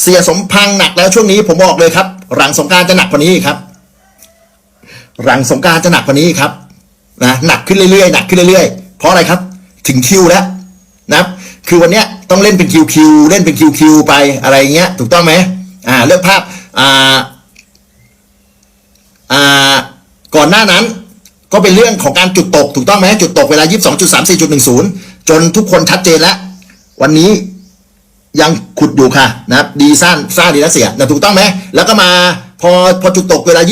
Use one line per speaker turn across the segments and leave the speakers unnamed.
เสียสมพังหนักแล้วช่วงนี้ผมบอกเลยครับ หลังสงกรารจะหนักกว่านี้ครับ หลังสงกรารจะหนักกว่านี้ครับนะหนักขึ้นเรื่อยๆหนักขึ้นเรื่อยๆเพราะอะไรครับ ถึงคิวแล้วนะครับคือวันเนี้ยต้องเล่นเป็นคิวคิวเล่นเป็นคิวคิวไปอะไรเงี้ย ถูกต้องไหมอ่าเลือกภาพอ่าอ่าก่อนหน้านั้นก็เป็นเรื่องของการจุดตก ถูกต้องไหมจุดตกเวลา 22.34.10 จนทุกคนชัดเจนแล้ว วันนี้ ยังขุดอยู่ค่ะนะครับดีซ่านซ่าดีนะเสียนะถูกต้องไหมแล้วก็มาพอพอจุดตกเวลา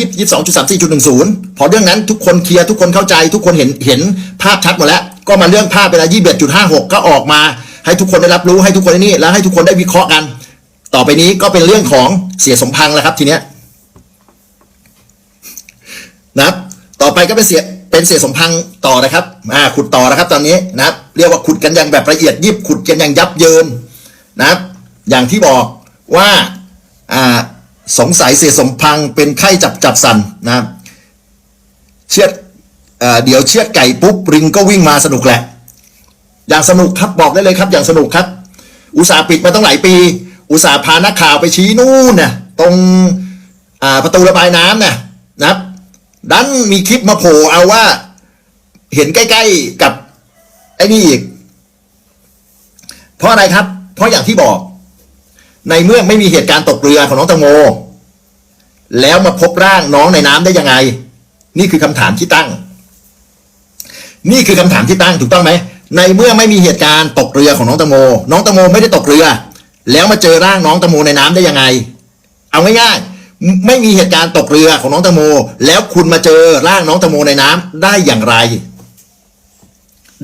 22.34.10พอเรื่องนั้นทุกคนเคลียร์ทุกคนเข้าใจทุกคนเห็นเห็นภาพชัดหมดแล้ว ก็มาเรื่องภาพเวลา21.56ก็ออกมา ให้ทุกคนได้รับรู้ให้ทุกคนได้นี่แล้วให้ทุกคนได้วิเคราะห์กัน ต่อไปนี้ก็เป็นเรื่องของเสียสมพังแล้วครับทีเนี้ยนะครับต่อไปก็เป็นเสียเป็นเสียสมพังต่อนะครับอ่าขุดต่อนะครับตอนนี้นะครับ เรียกว่าขุดกันอย่างแบบละเอียดยิบขุดกันอย่างยับเยิน นะครับ อย่างที่บอกว่าสงสัยเสียสมพังเป็นไข้จับจับสันนะครับเชือดเอเดี๋ยวเชือดไก่ปุ๊บริงก็วิ่งมาสนุกแหละ อย่างสนุกครับบอกได้เลยครับ อย่างสนุกครับ อุตสาห์ปิดมาตั้งหลายปี อุตสาห์พานักข่าวไปชี้นู่นนะตรงประตูระบายน้ำนะนะครับดันมีคลิปมาโผล่เอาว่า เห็นใกล้ ๆกับไอ้นี่อีก เพราะอะไรครับ เพราะอย่างที่บอก ในเมื่อไม่มีเหตุการณ์ตกเรือของน้องตังโม แล้วมาพบร่างน้องในน้ำได้ยังไง นี่คือคำถามที่ตั้ง นี่คือคำถามที่ตั้งถูกต้องไหมในเมื่อไม่มีเหตุการณ์ตกเรือของน้องตังโม น้องตังโมไม่ได้ตกเรือ แล้วมาเจอร่างน้องตังโมในน้ำได้ยังไง เอาง่ายๆไม่มีเหตุการณ์ตกเรือของน้องตังโม แล้วคุณมาเจอร่างน้องตังโมในน้ำได้อย่างไร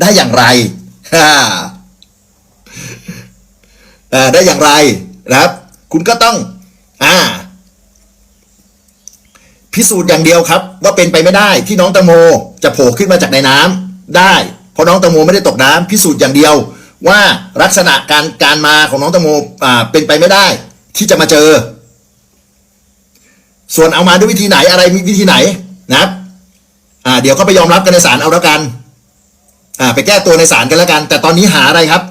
ได้อย่างไรฮ่า ได้อย่างไรนะครับ คุณก็ต้องอ่าพิสูจน์อย่างเดียวครับ ว่าเป็นไปไม่ได้ที่น้องตังโมจะโผล่ขึ้นมาจากในน้ำได้เพราะน้องตังโมไม่ได้ตกน้ำพิสูจน์อย่างเดียวว่าลักษณะการการมาของน้องตังโมอ่าเป็นไปไม่ได้ ที่จะมาเจอ ส่วนเอามาด้วยวิธีไหนอะไรมีวิธีไหนนะครับอ่าเดี๋ยวก็ไปยอมรับกันในศาลเอาแล้วกันอ่าไปแก้ตัวในศาลกันแล้วกัน แต่ตอนนี้หาอะไรครับ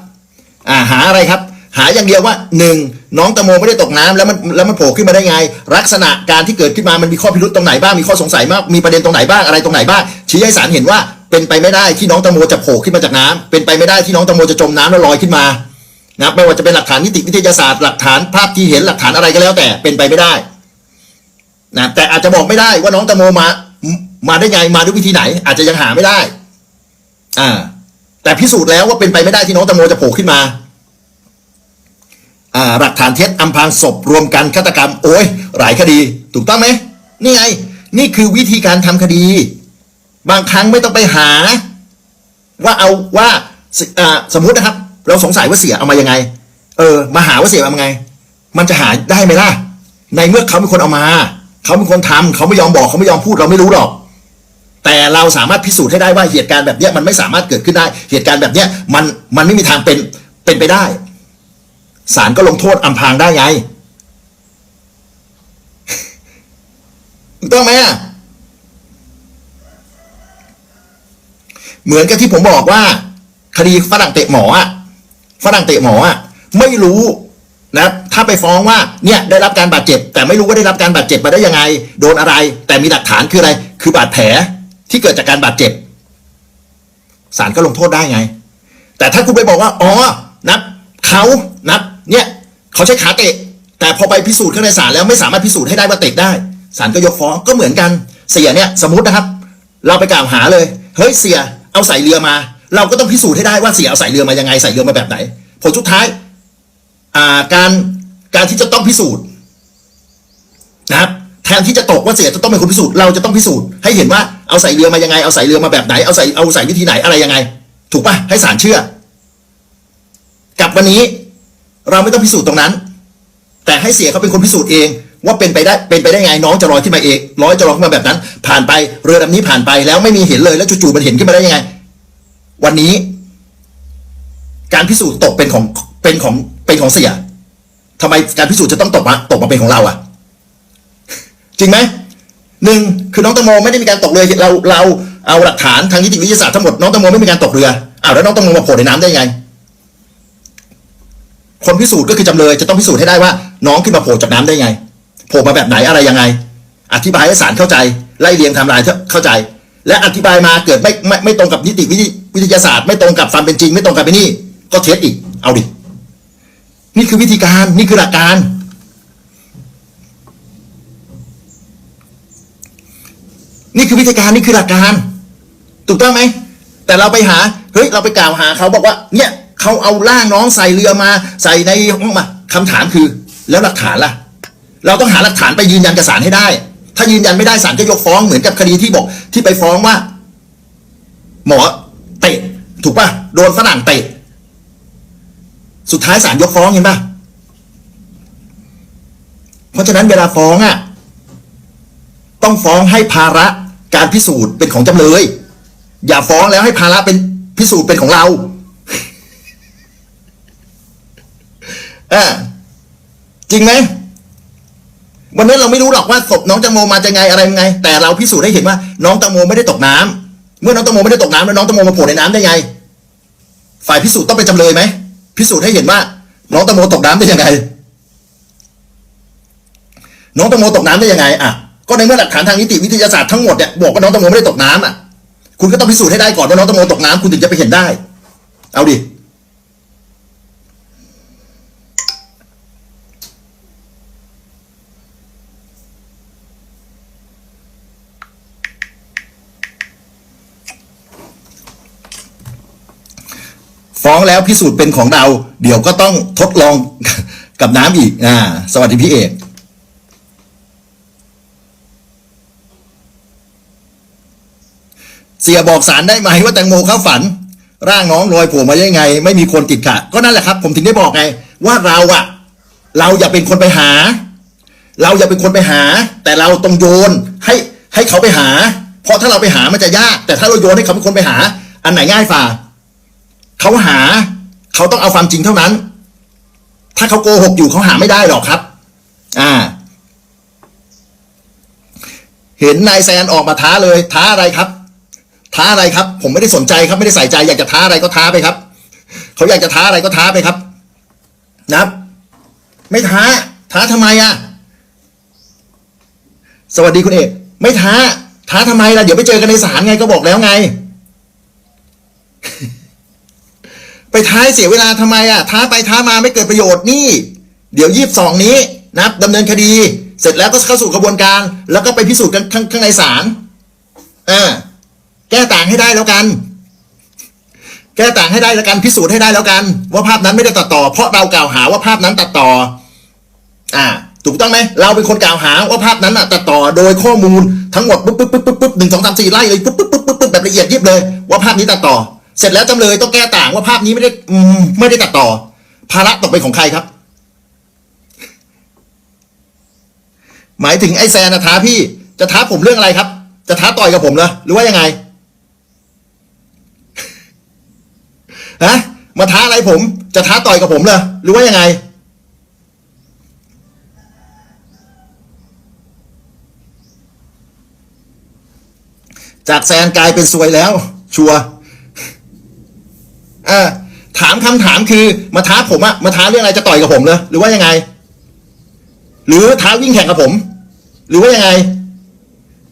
อ่าหาอะไรครับ หาอย่างเดียวว่าหนึ่งน้องตะโมไม่ได้ตกน้ำแล้วมันแล้วมันโผล่ขึ้นมาได้ไง ลักษณะการที่เกิดขึ้นมามันมีข้อพิรุษตรงไหนบ้างมีข้อสงสัยมากมีประเด็นตรงไหนบ้างอะไรตรงไหนบ้างชี้ให้ศาลเห็นว่าเป็นไปไม่ได้ที่น้องตะโมจะโผล่ขึ้นมาจากน้ำเป็นไปไม่ได้ที่น้องตะโมจะจมน้ำแล้วลอยขึ้นมานะไม่ว่าจะเป็นหลักฐานนิติวิทยาศาสตร์หลักฐานภาพที่เห็นหลักฐานอะไรก็แล้วแต่เป็นไปไม่ได้นะแต่อาจจะบอกไม่ได้ว่าน้องตะโมมามาได้ไงมาด้วยวิธีไหน อาจจะยังหาไม่ได้ อ่า แต่พิสูจน์แล้วว่าเป็นไปไม่ได้ที่น้องตะโมจะโผล่ขึ้นมา หลักฐานเท็จอำพรางศพรวมกันฆาตกรรม โอ้ยหลายคดี ถูกต้องไหมนี่ไง นี่คือวิธีการทำคดี บางครั้งไม่ต้องไปหา ว่าเอาว่าสสมมุตินะครับ เราสงสัยว่าเสียเอามายังไง เออ มาหาว่าเสียเอามาไง มันจะหาได้ไหมล่ะ ในเมื่อเขาเป็นคนเอามา เขาเป็นคนทำเขาไม่ยอมบอกเขาไม่ยอมพูดเราไม่รู้หรอก แต่เราสามารถพิสูจน์ให้ได้ว่าเหตุการณ์แบบนี้มันไม่สามารถเกิดขึ้นได้ เหตุการณ์แบบนี้มันมันไม่มีทางเป็นเป็นไปได้ ศาลก็ลงโทษอำพรางได้ไงถูกต้องไหมอะเหมือนกับที่ผมบอกว่า คดีฝรั่งเตะหมออะฝรั่งเตะหมออะไม่รู้นะถ้าไปฟ้องว่าเนี่ยได้รับการบาดเจ็บ แต่ไม่รู้ว่าได้รับการบาดเจ็บมาได้ยังไง โดนอะไร แต่มีหลักฐานคืออะไร คือบาดแผลที่เกิดจากการบาดเจ็บศาลก็ลงโทษได้ไง แต่ถ้าคุณไปบอกว่าอ๋อนับเขานับ เนี่ยเขาใช้ขาเตะ แต่พอไปพิสูจน์ข้างในศาลแล้วไม่สามารถพิสูจน์ให้ได้ว่าเตะได้ศาลก็ยกฟ้องก็เหมือนกันเสียเนี่ยสมมตินะครับ เราไปกล่าวหาเลยเฮ้ยเสียเอาใส่เรือมา เราก็ต้องพิสูจน์ให้ได้ว่าเสียเอาใส่เรือมายังไงใส่เรือมาแบบไหนผลสุดท้ายาการการที่จะต้องพิสูจน์นะครับแทนที่จะตกว่าเสียจะต้องเป็นคนพิสูจน์เราจะต้องพิสูจน์ให้เห็นว่าเอาใส่เรือมายังไงเอาใส่เรือมาแบบไหนเอาใส่เอาใส่วิธีไหนอะไรยังไง ถูกปะให้ศาลเชื่อ กับวันนี้ เราไม่ต้องพิสูจน์ตรงนั้น แต่ให้เสียเขาเป็นคนพิสูจน์เอง ว่าเป็นไปได้เป็นไปได้ไงน้องจะลอยขึ้นมาเองลอยจะลอยขึ้นมาแบบนั้น ผ่านไปเรือลำนี้ผ่านไปแล้วไม่มีเห็นเลยแล้วจู่ๆมันเห็นขึ้นมาได้ยังไง วันนี้ การพิสูจน์ตกเป็นของเป็นของเป็นของเสียทำไมการพิสูจน์จะต้องตกมาตกมาเป็นของเราอะจริงไหมหนึ่งคือน้องตังโมไม่ได้มีการตกเรือเราเราเอาหลักฐานทางนิติวิทยาศาสตร์ทั้งหมดน้องตังโมไม่มีการตกเรืออ้าวแล้วน้องตังโมมาโผล่ในน้ำได้ยังไง คนพิสูจน์ก็คือจำเลยจะต้องพิสูจน์ให้ได้ว่าน้องขึ้นมาโผล่จากน้ำได้ไงโผล่มาแบบไหนอะไรยังไง อธิบายให้ศาลเข้าใจไล่เรียงทม์ไลน์เข้าใจ และอธิบายมาเกิดไม่ไม่ไม่ตรงกับนิติวิทยวิทยาศาสตร์ ไม่ตรงกับความเป็นจริง ไม่ตรงกับไปนี่ก็เท็จอีก เอาดิ นี่คือวิธีการนี่คือหลักการ นี่คือวิธีการนี่คือหลักการ ถูกต้องไหมแต่เราไปหาเฮ้ยเราไปกล่าวหาเขาบอกว่าเนี่ย เขาเอาร่างน้องใส่เรือมาใส่ในห้องมาคำถามคือ แล้วหลักฐานล่ะ เราต้องหาหลักฐานไปยืนยันกับศาลให้ได้ ถ้ายืนยันไม่ได้ศาลก็ยกฟ้องเหมือนกับคดีที่บอกที่ไปฟ้องว่า หมอเตะถูกป่ะโดนฝรั่งเตะสุดท้ายศาลยกฟ้องเห็นป่ะเพราะฉะนั้นเวลาฟ้องอะต้องฟ้องให้ภาระการพิสูจน์เป็นของจำเลย อย่าฟ้องแล้วให้ภาระเป็นพิสูจน์เป็นของเรา อ่าจริงไหมวันนี้เราไม่รู้หรอกว่าศพน้องตังโมมาจะไงอะไรยังไง แต่เราพิสูจน์ให้เห็นว่าน้องตังโมไม่ได้ตกน้ำเมื่อน้องตังโมไม่ได้ตกน้ำแล้วน้องตังโมมาโผล่ในน้ำได้ไง ฝ่ายพิสูจน์ต้องเป็นจำเลยไหมพิสูจน์ให้เห็นว่า น้องตังโมตกน้ำได้ยังไง น้องตังโมตกน้ำได้ยังไงอะก็ในเมื่อหลักฐานทางนิติวิทยาศาสตร์ทั้งหมดเนี่ยบอกว่าน้องตังโมไม่ได้ตกน้ำอะคุณก็ต้องพิสูจน์ให้ได้ก่อนว่าน้องตังโมตกน้ำคุณถึงจะไปเห็นได้ เอาดิ ฟ้องแล้วพิสูจน์เป็นของเรา เดี๋ยวก็ต้องทดลองกับน้ำอีกอ่าสวัสดีพี่เอกเสียบอกสารได้ไหมว่าแตงโมเข้าฝัน ร่างน้องลอยผล่มาได้ไง ไม่มีคนติดขัดก็นั่นแหละครับ ผมถึงได้บอกไง ว่าเราอะเราอย่าเป็นคนไปหา เราอย่าเป็นคนไปหา แต่เราต้องโยนให้ให้เขาไปหา เพราะถ้าเราไปหามันจะยาก แต่ถ้าเราโยนให้เขาเป็นคนไปหา อันไหนง่ายฝ่า เขาหาเขาต้องเอาความจริงเท่านั้น ถ้าเขาโกหกอยู่เขาหาไม่ได้หรอกครับ อ่า เห็นนายแซนออกมาท้าเลย ท้าอะไรครับ ท้าอะไรครับ ผมไม่ได้สนใจครับไม่ได้ใส่ใจ อยากจะท้าอะไรก็ท้าไปครับ เขาอยากจะท้าอะไรก็ท้าไปครับ นะครับ ไม่ท้า ท้าทำไมอะสวัสดีคุณเอกไม่ท้า ท้าทำไมล่ะเดี๋ยวไปเจอกันในศาลไงก็บอกแล้วไง ไปท้ายเสียเวลาทำไมอะท้าไปท้ามาไม่เกิดประโยชน์นี่ เดี๋ยวยี่สิบสองนี้นะครับดำเนินคดี เสร็จแล้วก็เข้าสู่กระบวนการ แล้วก็ไปพิสูจน์กันข้างในศาลอ่าแก้ต่างให้ได้แล้วกัน แก้ต่างให้ได้แล้วกันพิสูจน์ให้ได้แล้วกัน ว่าภาพนั้นไม่ได้ตัดต่อ เพราะเรากล่าวหาว่าภาพนั้นตัดต่อ อ่าถูกต้องไหมเราเป็นคนกล่าวหาว่าภาพนั้นอะตัดต่อโดยข้อมูลทั้งหมดปุ๊บปุ๊บปุ๊บปุ๊บปุ๊บหนึ่งสองสามสี่ไล่เลยปุ๊บปุ๊บปุ๊บปุ๊บปุ๊บแบบละเอียดยิบเลย ว่าภาพนี้ตัดต่อ เสร็จแล้วจำเลยต้องแก้ต่างว่าภาพนี้ไม่ได้อืมไม่ได้ตัดต่อ ภาระตกเป็นของใครครับ หมายถึงไอ้แซนนะท้าพี่จะท้าผมเรื่องอะไรครับ จะท้าต่อยกับผมเหรอหรือว่ายังไงฮะมาท้าอะไรผม จะท้าต่อยกับผมเหรอหรือว่ายังไง จากแซนกลายเป็นซวยแล้ว ชัวร์ อ่าถามคำถามคือมาท้าผมอะมาท้าเรื่องอะไรจะต่อยกับผมเหรอหรือว่ายังไง หรือท้าวิ่งแข่งกับผม หรือว่ายังไง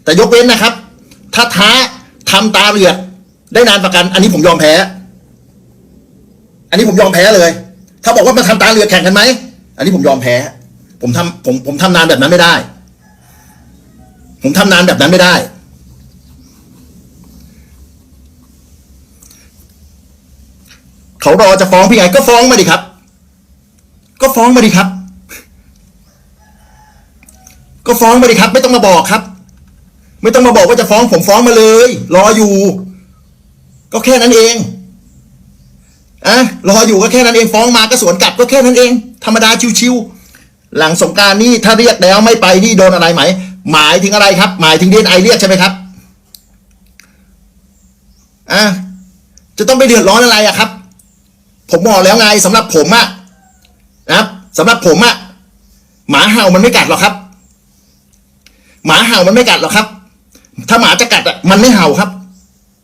แต่ยกเว้นนะครับ ถ้าท้าทำตาเหลือได้นานประกัน อันนี้ผมยอมแพ้ อันนี้ผมยอมแพ้เลย ถ้าบอกว่ามาทำตาเหลือแข่งกันไหมอันนี้ผมยอมแพ้ ผมทำผมผมทำนานแบบนั้นไม่ได้ ผมทำนานแบบนั้นไม่ได้ เขารอจะฟ้องพี่ไงก็ฟ้องมาดิครับ ก็ฟ้องมาดิครับ ก็ฟ้องมาดิครับ ไม่ต้องมาบอกครับ ไม่ต้องมาบอกว่าจะฟ้องผมฟ้องมาเลย รออยู่ ก็แค่นั้นเองอะรออยู่ก็แค่นั้นเองฟ้องมาก็สวนกลับก็แค่นั้นเอง ธรรมดาชิวๆหลังสงกรารนี่ถ้าเรียกแล้วไม่ไปนี่โดนอะไรไหม หมายถึงอะไรครับ หมายถึงดีไอเรียกใช่ไหมครับอะจะต้องไปเดือดร้อนอะไรอะครับ ผมบอกแล้วไงสำหรับผมอะนะครับสำหรับผมอะหมาเห่ามันไม่กัดหรอกครับ หมาเห่ามันไม่กัดหรอกครับ ถ้าหมาจะกัดอะมันไม่เห่าครับ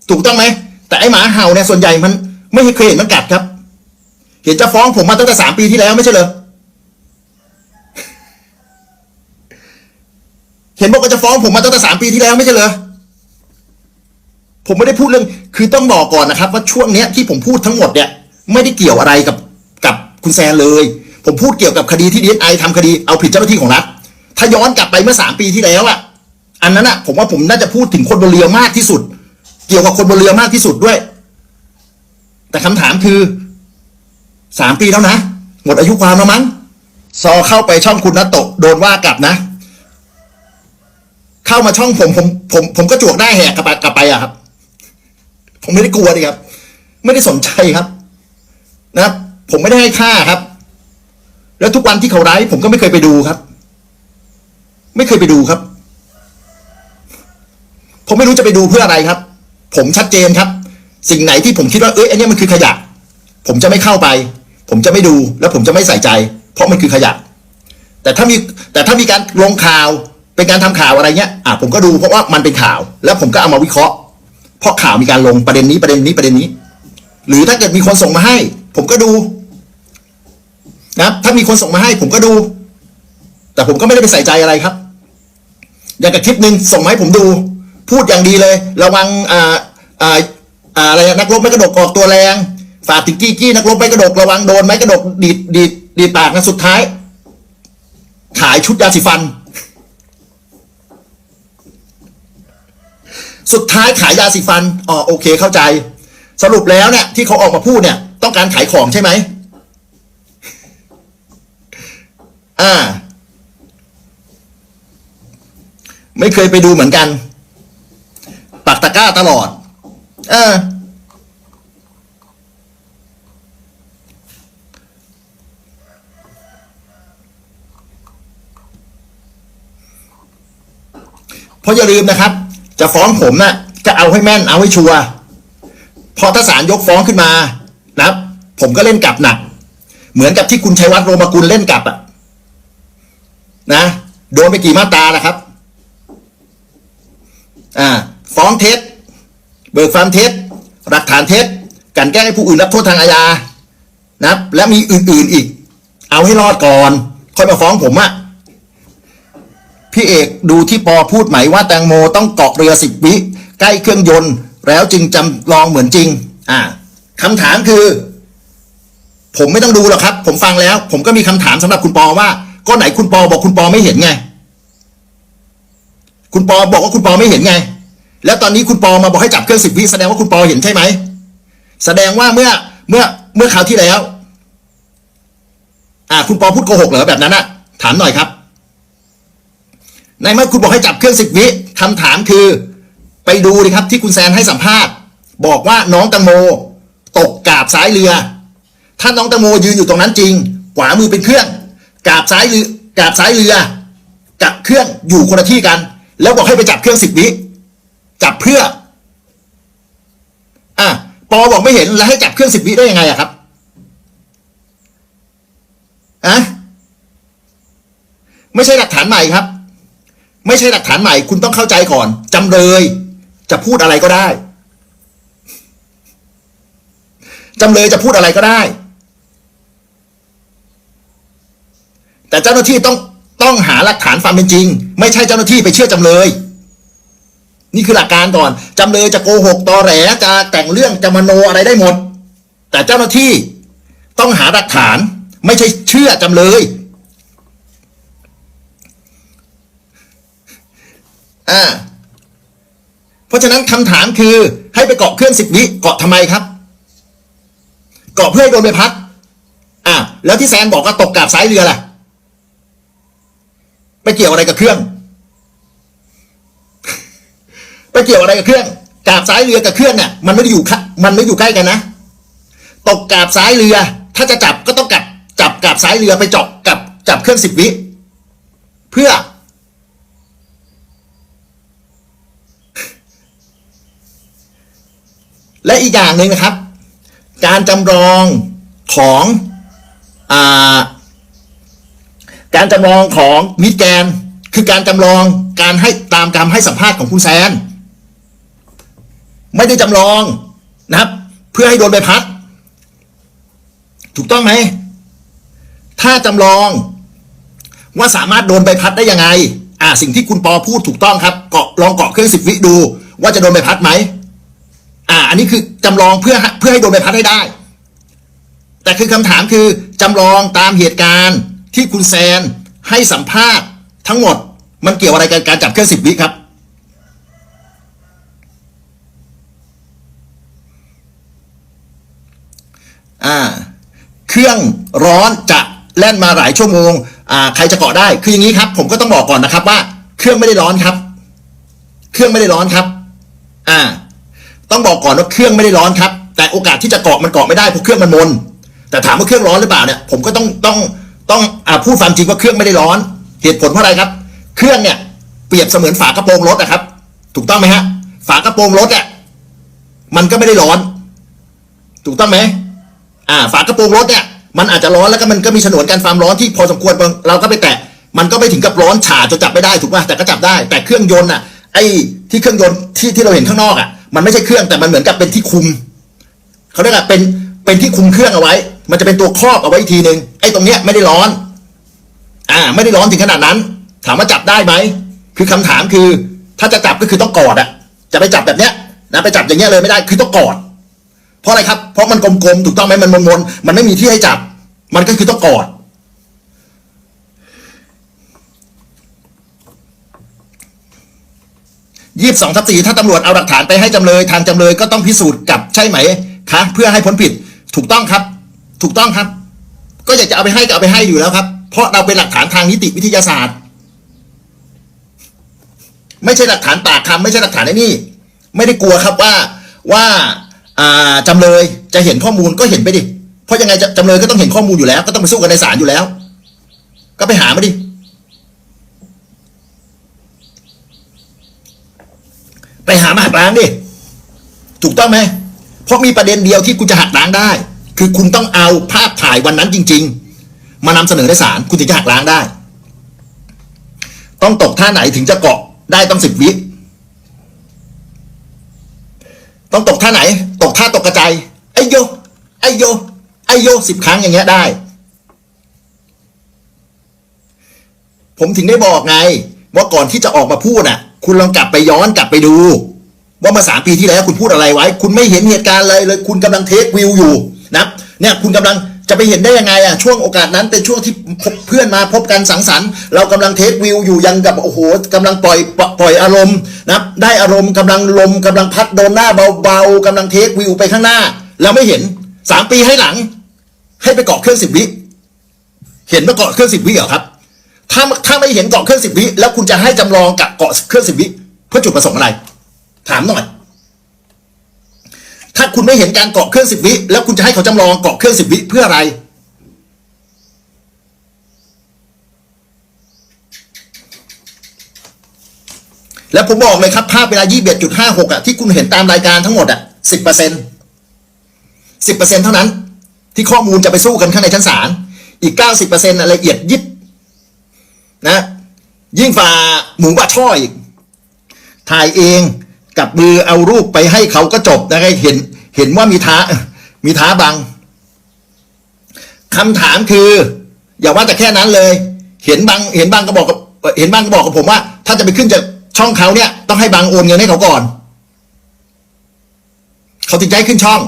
ถูกต้องไหมแต่ไอหมาเห่าเนี่ยส่วนใหญ่มัน ไม่เคยเห็นมันกัดครับ เห็นจะฟ้องผมมาตั้งแต่สามปีที่แล้วไม่ใช่เหรอเห็นบอกว่าจะฟ้องผมมาตั้งแต่สามปีที่แล้วไม่ใช่เหรอผมไม่ได้พูดเรื่อง คือต้องบอกก่อนนะครับ ว่าช่วงเนี้ยที่ผมพูดทั้งหมดเนี่ย ไม่ได้เกี่ยวอะไรกับกับคุณแซนเลย ผมพูดเกี่ยวกับคดีที่ดีไอทำคดีเอาผิดเจ้าหน้าที่ของรัฐถ้าย้อนกลับไปเมื่อสามปีที่แล้วอะอันนั้นอะผมว่าผมน่าจะพูดถึงคนบนเรือมากที่สุด เกี่ยวกับคนบนเรือมากที่สุดด้วย แต่คำถามคือสามปีแล้วนะ หมดอายุความแล้วมั้งซอเข้าไปช่องคุณนัตโตะโดนว่ากลับนะ เข้ามาช่องผมผมผมผมก็จวกได้แหกกลับไปกลับไปอะครับ ผมไม่ได้กลัวดิครับ ไม่ได้สนใจครับ นะครับ ผมไม่ได้ให้ค่าครับ แล้วทุกวันที่เขาไร้ผมก็ไม่เคยไปดูครับ ไม่เคยไปดูครับ ผมไม่รู้จะไปดูเพื่ออะไรครับ ผมชัดเจนครับ สิ่งไหนที่ผมคิดว่าเอ้ยอันเนี้ยมันคือขยะ ผมจะไม่เข้าไป ผมจะไม่ดูแล้วผมจะไม่ใส่ใจ เพราะมันคือขยะ แต่ถ้ามีแต่ถ้ามีการลงข่าวเป็นการทำข่าวอะไรเงี้ยอะผมก็ดูเพราะว่ามันเป็นข่าว แล้วผมก็เอามาวิเคราะห์ เพราะข่าวมีการลงประเด็นนี้ประเด็นนี้ประเด็นนี้ หรือถ้าเกิดมีคนส่งมาให้ ผมก็ดูนะครับ ถ้ามีคนส่งมาให้ ผมก็ดู แต่ผมก็ไม่ได้ไปใส่ใจอะไรครับ อย่างกับคลิปหนึ่งส่งมาให้ผมดู พูดอย่างดีเลย ระวังอ่าอ่าอะไรนะนักรบไม่กระดกออกตัวแรงฝากถึงกี้กี้นักรบไม่กระดกระวังโดนไม้กระดกดีดดีดดีดปากนะสุดท้าย ขายชุดยาสีฟัน สุดท้ายขายยาสีฟันอ๋อโอเคเข้าใจ สรุปแล้วเนี่ยที่เขาออกมาพูดเนี่ย ต้องการขายของใช่ไหมอ่า ไม่เคยไปดูเหมือนกัน ปักตะก้าตลอดเออเพราะอย่าลืมนะครับ จะฟ้องผมนะ่ะ จะเอาให้แม่นเอาให้ชัวร์พอถ้าศาลยกฟ้องขึ้นมา นะครับ ผมก็เล่นกลับหนัก เหมือนกับที่คุณชัยวัฒน์โรมกุลเล่นกลับอะนะโดนไปกี่มาตรานะครับ อ่า ฟ้องเท็จ เบิกความเท็จ หลักฐานเท็จกลันแก้ให้ผู้อื่นรับโทษทางอาญานะครับ และมีอื่นๆอีก เอาให้รอดก่อน ค่อยมาฟ้องผมอะพี่เอกดูที่ปอพูดไหมว่าแตงโมต้องเกาะเรือสิบวิ ใกล้เครื่องยนต์ แล้วจึงจำลองเหมือนจริง อ่า คำถามคือ ผมไม่ต้องดูหรอกครับ ผมฟังแล้ว ผมก็มีคำถามสำหรับคุณปอว่า ก็ไหนคุณปอบอกคุณปอไม่เห็นไง คุณปอบอกว่าคุณปอไม่เห็นไง แล้วตอนนี้คุณปอมาบอกให้จับเครื่องสิบวิแสดงว่าคุณปอเห็นใช่ไหมแสดงว่าเมื่อเมื่อเมื่อคราวที่แล้ว อ่า คุณปอพูดโกหกเหรอแบบนั้นอะถามหน่อยครับ ในเมื่อคุณบอกให้จับเครื่องสิบวิคำถามคือ ไปดูดิครับที่คุณแซนให้สัมภาษณ์ บอกว่าน้องตังโม ตกกาบซ้ายเรือ ถ้าน้องตังโมยืนอยู่ตรงนั้นจริง ขวามือเป็นเครื่อง กาบซ้ายเรือกาบซ้ายเรือ กับเครื่องอยู่คนละที่กัน แล้วบอกให้ไปจับเครื่องสิบวิจับเพื่อ อะปอบอกไม่เห็นแล้วให้จับเครื่องสิบวิได้ยังไงอะครับอะไม่ใช่หลักฐานใหม่ครับ ไม่ใช่หลักฐานใหม่ คุณต้องเข้าใจก่อนจำเลย จะพูดอะไรก็ได้ จำเลยจะพูดอะไรก็ได้ แต่เจ้าหน้าที่ต้องต้องหาหลักฐานความเป็นจริง ไม่ใช่เจ้าหน้าที่ไปเชื่อจำเลย นี่คือหลักการก่อนจำเลยจะโกหกตอแหลจะแต่งเรื่องจะมโนอะไรได้หมด แต่เจ้าหน้าที่ต้องหาหลักฐาน ไม่ใช่เชื่อจำเลยอ่าเพราะฉะนั้นคำถามคือให้ไปเกาะเครื่องสิบวิเกาะทำไมครับ เกาะเพื่อให้โดนใบพัดอ่าแล้วที่แซนบอกว่าตกกาบซ้ายเรือล่ะไปเกี่ยวอะไรกับเครื่อง ไปเกี่ยวอะไรกับเครื่องกาบซ้ายเรือกับเครื่องเนี่ยมันไม่ได้อยู่มันไม่อยู่ใกล้กันนะตกกาบซ้ายเรือ ถ้าจะจับก็ต้องกับจับกาบซ้ายเรือไปเจาะกับจับเครื่องสิบวิเพื่อ และอีกอย่างหนึ่งนะครับ การจำลองของอการจำลองของมิดแกน คือการจำลองการให้ตามการให้สัมภาษณ์ของคุณแซน ไม่ได้จำลองนะครับ เพื่อให้โดนใบพัด ถูกต้องไหม ถ้าจำลองว่าสามารถโดนใบพัดได้ยังไง อ่า สิ่งที่คุณปอพูดถูกต้องครับ เกาะลองเกาะเครื่องสิบวิดู ว่าจะโดนใบพัดไหม อ่า อันนี้คือ จำลองเพื่อเพื่อให้โดนใบพัดให้ได้ แต่คือคำถามคือจำลองตามเหตุการณ์ที่คุณแซนให้สัมภาษณ์ทั้งหมด มันเกี่ยวอะไรกับการจับเครื่องสิบวิครับ อ่า เครื่องร้อนจะแล่นมาหลายชั่วโมง อ่า ใครจะเกาะได้ คืออย่างนี้ครับ ผมก็ต้องบอกก่อนนะครับว่า เครื่องไม่ได้ร้อนครับ เครื่องไม่ได้ร้อนครับ อ่า ต้องบอกก่อนว่าเครื่องไม่ได้ร้อนครับ แต่โอกาสที่จะเกาะมันเกาะไม่ได้เพราะเครื่องมันมน แต่ถามว่าเครื่องร้อนหรือเปล่าเนี่ยผมก็ต้องต้องต้องอ่าพูดความจริงว่าเครื่องไม่ได้ร้อน เหตุผลเพราะอะไรครับ เครื่องเนี่ยเปรียบเสมือนฝากระโปรงรถนะครับ ถูกต้องไหมฮะ ฝากระโปรงรถอะมันก็ไม่ได้ร้อน ถูกต้องไหมอ่า ฝากระโปรงรถเนี่ยมันอาจจะร้อนแล้วก็มันก็มีฉนวนกันความร้อนที่พอสมควรเราก็ไปแตะมันก็ไม่ถึงกับร้อนฉาจนจับไม่ได้ถูกป่ะแต่ก็จับได้ แต่เครื่องยนต์อะไอ้ที่เครื่องยนต์ที่ที่เราเห็นข้างนอกอะ มันไม่ใช่เครื่องแต่มันเหมือนกับเป็นที่คุมเขาเรียกว่าเป็นเป็นที่คุมเครื่องเอาไว้ มันจะเป็นตัวครอบเอาไว้อีกทีหนึ่งไอ้ตรงเนี้ยไม่ได้ร้อน อ่า ไม่ได้ร้อนถึงขนาดนั้น ถามว่าจับได้ไหมคือคำถามคือ ถ้าจะจับก็คือต้องกอดอะจะไปจับแบบเนี้ยนะไปจับอย่างเงี้ยเลยไม่ได้คือต้องกอด เพราะอะไรครับ เพราะมันกลมๆถูกต้องไหมมันมนๆมันไม่มีที่ให้จับ มันก็คือต้องกอด ยี่สิบสองทับสี่ถ้าตำรวจเอาหลักฐานไปให้จำเลยทางจำเลยก็ต้องพิสูจน์กับใช่ไหมคะเพื่อให้พ้นผิดถูกต้องครับ ถูกต้องครับ ก็อยากจะเอาไปให้ก็เอาไปให้อยู่แล้วครับ เพราะเราเป็นหลักฐานทางนิติวิทยาศาสตร์ ไม่ใช่หลักฐานปากคำไม่ใช่หลักฐานไอ้นี่ ไม่ได้กลัวครับว่าว่าอ่าจำเลยจะเห็นข้อมูลก็เห็นไปดิเพราะยังไงจจำเลยก็ต้องเห็นข้อมูลอยู่แล้ว ก็ต้องไปสู้กันในศาลอยู่แล้ว ก็ไปหามาดิ ไปหามาหักล้างดิ ถูกต้องไหม เพราะมีประเด็นเดียวที่คุณจะหักล้างได้ คือคุณต้องเอาภาพถ่ายวันนั้นจริง ๆ มานำเสนอในศาลคุณถึงจะหักล้างได้ ต้องตกท่าไหนถึงจะเกาะได้ต้องสิบวิต้องตกท่าไหน ตกท่าตกกระจายไอโยไอโยไอโยสิบครั้งอย่างเงี้ยได้ ผมถึงได้บอกไง ว่าก่อนที่จะออกมาพูดน่ะ คุณลองกลับไปย้อนกลับไปดู ว่ามาสามปีที่แล้วคุณพูดอะไรไว้ คุณไม่เห็นเหตุการณ์เลยเลย คุณกำลังเทควิวอยู่นะเนี่ยคุณกำลังจะไปเห็นได้ยังไงอะช่วงโอกาสนั้นเป็นช่วงที่เพื่อนมาพบกันสังสรรค์เรากำลังเทควิวอยู่ยังกับโอ้โหกำลังปล่อยปล่อยอารมณ์นะได้อารมณ์กำลังลมกำลังพัดโดนหน้าเบาๆกำลังเทควิวไปข้างหน้าแล้วไม่เห็นสามปีให้หลัง ให้ไปเกาะเครื่องสิบวิเห็นว่าเกาะเครื่องสิบวิเหรอครับ ถ้าถ้าไม่เห็นเกาะเครื่องสิบวิแล้วคุณจะให้จำลองกับเกาะเครื่องสิบวิเพื่อจุดประสงค์อะไร ถามหน่อย ถ้าคุณไม่เห็นการเกาะเครื่องสิบวิแล้วคุณจะให้เขาจำลองเกาะเครื่องสิบวิเพื่ออะไร แล้วผมบอกเลยครับภาพเวลายี่สิบจุดห้าหกอะที่คุณเห็นตามรายการทั้งหมดอะสิบเปอร์เซ็นสิบเปอร์เซ็นเท่านั้น ที่ข้อมูลจะไปสู้กันข้างในชั้นศาลอีกเก้าสิบเปอร์เซ็นต์ละเอียดยิบ นะ ยิ่งฝ่าหมูบะช่ออีก ถ่ายเองกับมือเอารูปไปให้เขาก็จบนะครับเห็นเห็นว่ามีท้ามีท้าบังคำถามคือ อย่าว่าแต่แค่นั้นเลย เห็นบางเห็นบางก็บอกกับเห็นบางก็บอกกับผมว่า ถ้าจะไปขึ้นจากช่องเขาเนี่ย ต้องให้บางโอนเงินให้เขาก่อน เขาถึงให้ขึ้นช่อง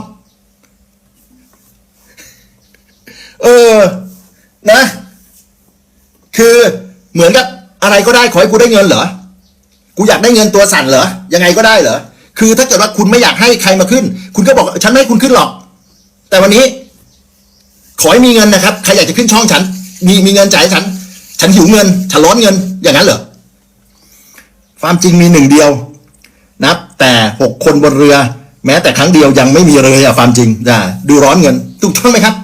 เออ นะ คือ เหมือนกับอะไรก็ได้ขอให้กูได้เงินเหรอ กูอยากได้เงินตัวสั่นเหรอ ยังไงก็ได้เหรอ คือถ้าเกิดว่าคุณไม่อยากให้ใครมาขึ้น คุณก็บอกฉันไม่ให้คุณขึ้นหรอก แต่วันนี้ ขอให้มีเงินนะครับ ใครอยากจะขึ้นช่องฉัน มีมีเงินจ่ายฉัน ฉันหิวเงิน ฉันร้อนเงิน อย่างนั้นเหรอ ความจริงมีหนึ่งเดียวนะแต่หกคนบนเรือ แม้แต่ครั้งเดียวยังไม่มีเลยอะความจริงนะดูร้อนเงิน ถูกต้องไหมครับ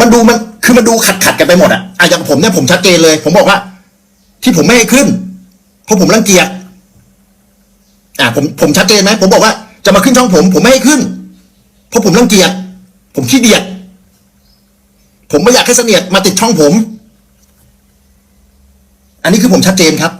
มันดูมันคือมันดูขัดขัดกันไปหมดอะอะอย่างผมเนี่ยผมชัดเจนเลย ผมบอกว่า ที่ผมไม่ให้ขึ้น เพราะผมรังเกียจอะผมผมชัดเจนไหมผมบอกว่าจะมาขึ้นช่องผม ผมไม่ให้ขึ้น เพราะผมรังเกียจผมขี้เดียดผมไม่อยากให้เสนียดมาติดช่องผม อันนี้คือผมชัดเจนครับ